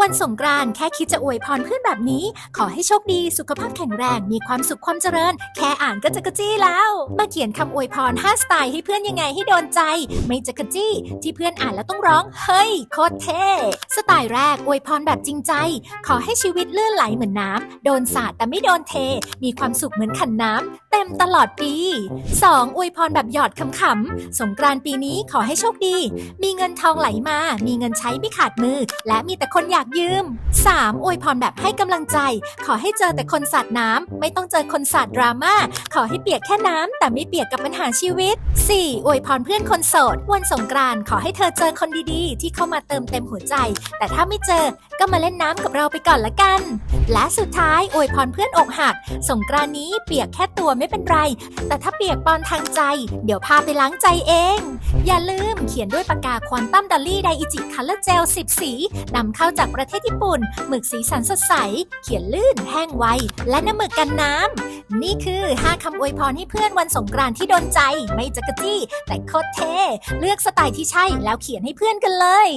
วันสงกรานต์แค่คิดจะอวยพรเพื่อนแบบนี้ ขอให้โชคดีสุขภาพแข็งแรง มีความสุขความเจริญ แค่อ่านก็จะกระจี้แล้ว มาเขียนคำอวยพร5สไตล์ให้เพื่อนยังไงให้โดนใจ ไม่จะกระจี้ ที่เพื่อนอ่านแล้วต้องร้อง เฮ้ยโคตรเท่สไตล์แรกอวยพรแบบจริงใจ ขอให้ชีวิตลื่นไหลเหมือนน้ำโดนสาดแต่ไม่โดนเท มีความสุขเหมือนขันน้ำเต็มตลอดปี 2. อวยพรแบบหยอดขำๆสงกรานต์ปีนี้ขอให้โชคดี มีเงินทองไหลมา มีเงินใช้ไม่ขาดมือ และมีแต่คนอยากยืม 3. อวยพรแบบให้กำลังใจ ขอให้เจอแต่คนสาดน้ำ ไม่ต้องเจอคนสาดดราม่า ขอให้เปียกแค่น้ำ แต่ไม่เปียกกับปัญหาชีวิต 4. อวยพรเพื่อนคนโสด วันสงกรานต์ขอให้เธอเจอคนดีๆ ที่เข้ามาเติมเต็มหัวใจ แต่ถ้าไม่เจอก็มาเล่นน้ำกับเราไปก่อนละกัน และสุดท้ายอวยพรเพื่อนอกหัก สงกรานนี้เปียกแค่ตัวไม่เป็นไร แต่ถ้าเปียกปอนทางใจ เดี๋ยวพาไปล้างใจเอง อย่าลืมเขียนด้วยปากกาควอนตัมดอลลี่ไดอิจิคัลเลอร์เจล10 สีนำเข้าจากประเทศญี่ปุ่น หมึกสีสันสดใส เขียนลื่น แห้งไว และน้ำหมึกกันน้ำ นี่คือ 5 คำอวยพรให้เพื่อนวันสงกรานต์ที่โดนใจ ไม่จักกะจี้ แต่โคตรเท่ เลือกสไตล์ที่ใช่แล้วเขียนให้เพื่อนกันเลย